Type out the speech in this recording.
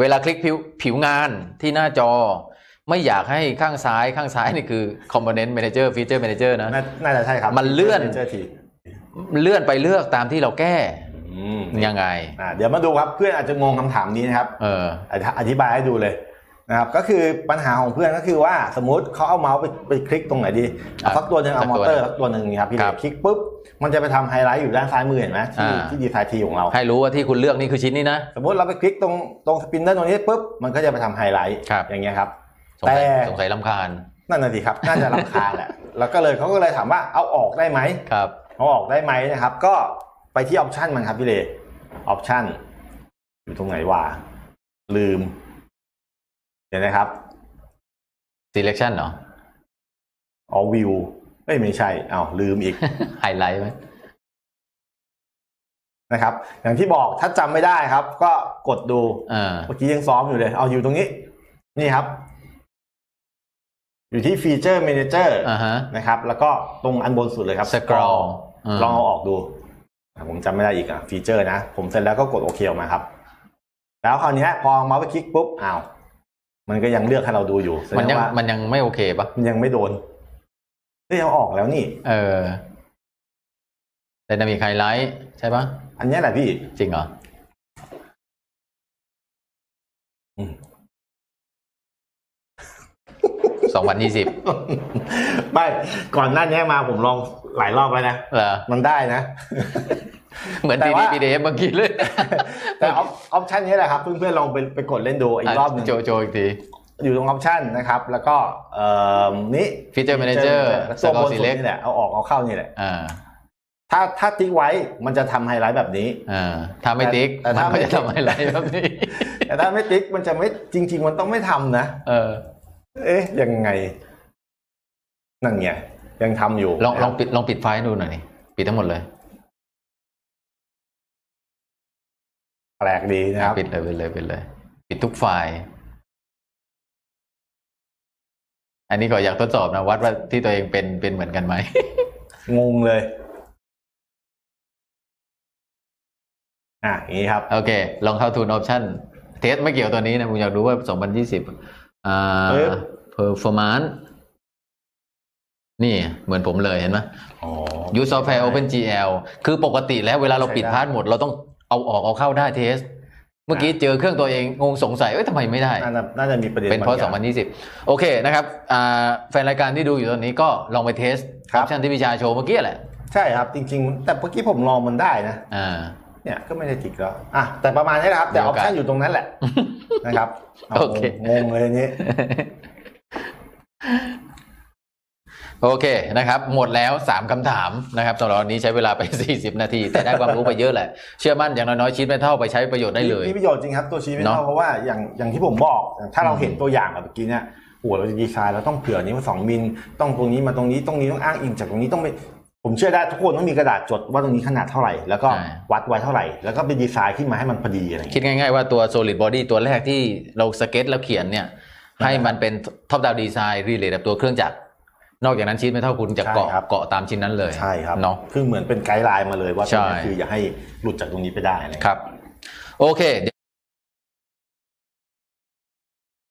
เวลาคลิกผิวผิวงานที่หน้าจอ ไม่อยากให้ข้างซ้ายข้างซ้ายนี่คือ Component Manager Feature Manager นะ น่าน่าจะใช่ครับมันเลื่อนเจอทีเลื่อนไปเลือกตามที่เราแก้อืมยังไง อ่าเดี๋ยวมาดูครับเพื่อนอาจจะงงคำถามนี้นะครับเออ อธิอธิบายให้ดูเลย นะครับก็คือปัญหาของเพื่อนก็คือว่าสมมติเขาเอาเมาส์ไปไปคลิกตรงไหนดีเอาสักตัวหนึ่งเอาสักมอตัวเตอร์สักตัวหนึ่งนี่ครับพี่ครัเล็บกคลิกปุ๊บมันจะไปทำไฮไลท์อยู่ด้านซ้ายมือเห็นไหมที่อ่าที่ดีไซน์ทีของเรา ให้รู้ว่าที่คุณเลือกนี่คือชิ้นนี้นะ สมมติเราไปคลิกตรงตรงสปินเนอร์ตรงนี้ปุ๊บมันก็จะไปทำไฮไลท์ครับอย่างเงี้ยครับสงสัยแต่สงสัยลำคาญนั่นน่ะสิครับน่าจะรำคาญแหละแล้วก็เลยเขาก็เลยถามว่าเอาออกได้ไหมครับเอาออกได้ไหมนะครับ ก็ไปที่ออปชันมันครับพี่เลออปชันอยู่ตรงไหนวะลืม เดี๋ยวนะครับ selection เนาะเอาวิวเอ้ยไม่ใช่เอาวลืมอีกไฮไลท์ไหมนะครับ อย่างที่บอกถ้าจำไม่ได้ครับ ก็กดดูอ่าเมื่อกี้ยังซ้อมอยู่เลย เอาอยู่ตรงนี้ นี่ครับ อยู่ที่ฟีเจอร์ a ม a เจอร์อ่าฮะ นะครับ แล้วก็ตรงอันบนสุดเลยครับ scroll ลองเอาออกดูอะผมจำไม่ได้อีกอะฟีเจอร์นะ ผมเสร็จแล้วก็กดโอเคออกมาครับ แล้วคราวเนี้ยพอเมาส์ไปคลิกปุ๊บอ้าว มันก็ยังเลือกให้เราดูอยู่แสดมันยังว่ามันยังไม่โอเคปะมันยังไม่โดนเฮ้ยเอาออกแล้วนี่ เออแต่จะมีไฮไลท์ใช่ปะอันเนี้ยแหละพี่ จริงเหรออืมสองพันยี่สิบไม่ ก่อนหน้านี้มาผมลองหลายรอบแล้วนะเหรอมันได้นะ เหมือนแต่ทีว่าดีพีดีเอฟเมื่อกี้เลย แต่ออปชันนี้แหละครับเพื่อนๆลองไปไปกดเล่นดูอีกรอบหนึงโจโจอีกทีอยู่ตรงออปชันนะครับ แล้วก็เอ่อนี่ Feature Manager แล้วตัวบนสุด Select นี่แหละเอาออกเอาเข้านี่แหละอ่าถ้าถ้าติ๊กไว้มันจะทำไฮไลท์แบบนี้อ่าถ้าไม่ติ๊กแต่มันถ้าไม่ก็จะทำไฮไลท์แบบนี้ แต่ถ้าไม่ติ๊กมันจะไม่จริง ๆ มันต้องไม่ทำนะเออ เอ๊ะยังไง นั่นไงยังทำอยู่ลองลองนะครับปิดลองปิดไฟล์ให้ดูหน่อยนี่ปิดทั้งหมดเลย แปลกดีนะครับปิดเลยปิดเลยปิดเลย ปิดทุกไฟล์ อันนี้ก็อยากทดสอบนะวัดว่าที่ตัวเองเป็นเป็นเหมือนกันไหมงงเลย อะอย่างนี้ครับ โอเค ลองเข้า Tune Option เทสไม่เกี่ยวตัวนี้นะผมอยากรู้ว่า2020อ่าปึ๊บ performance นี่เหมือนผมเลยเห็นไหมอ๋อ Use Software OpenGL คือปกติแล้วเวลาเราปิดใช้ได้พาสหมดเราต้อง เอาออกเอาเข้าได้เทส เมื่อกี้เจอเครื่องตัวเองงงสงสัยเอ้ยทำไมไม่ได้ น่าจะน่าจะมีประเด็นเป็นเพราะบงอย่ง2020 โอเคนะครับอ่าแฟนรายการที่ดูอยู่ตอนนี้ก็ลองไปเทสครัอบอปชันที่พิชาโชว์เมื่อกี้แหละ ใช่ครับจริง ๆ แต่เมื่อกี้ผมลองมันได้นะอ่าเนี่ยก็ไม่ได้ติดแล้วอะแต่ประมาณนี้นะครับ แต่มีอโออปกาสชันอยู่ตรงนั้นแหละนะครับาโอเคงงเลยอันนี้ โอเคนะครับ หมดแล้ว 3คำถามนะครับสำหรับวันนี้ใช้เวลาไป 40 นาที แต่ได้ความรู้ไปเยอะแหละ เชื่อมั่นอย่างน้อยๆชิ้นไม่เท่าไปใช้ประโยชน์ได้เลยมีประโยชน์จริงครับตัวชี้ไม่เนอะเท่าเพราะว่าอย่างอย่างที่ผมบอก ถ้าเราอืมเห็นตัวอย่างแบบเมื่อกี้เนี่ยโอ้โหเราจะดีไซน์เราต้องเผื่อนี้ว่าสองมิลต้องตรงนี้มาตรงนี้ตรงนี้ต้องอ้างอิงจากตรงนี้ต้องไปผมเชื่อได้ทุกคนต้องมีกระดาษจดว่าตรงนี้ขนาดเท่าไหร่ แล้วก็วัดไว้เท่าไหร่ แล้วก็ไปดีไซน์ขึ้นมาให้มันพอดีอะไรอย่างคิดเงี้ยง่ายๆว่าตัว solid body ตัวแรกที่เราสเก็ตแล้วเขียนเนี่ยให้มันเป็น top down design รีเลทกับตัวเครื่องจักร นอกจากนั้นชิ้นไม่เท่าคุณจะเกาะใช่ครับเกาะตามชิ้นนั้นเลยใช่ครับเนาะคือเหมือนเป็นไกด์ไลน์มาเลยว่าตรงนี้ใช่คืออย่าให้หลุดจากตรงนี้ไปได้อะไรอย่างเงี้ยครับ โอเค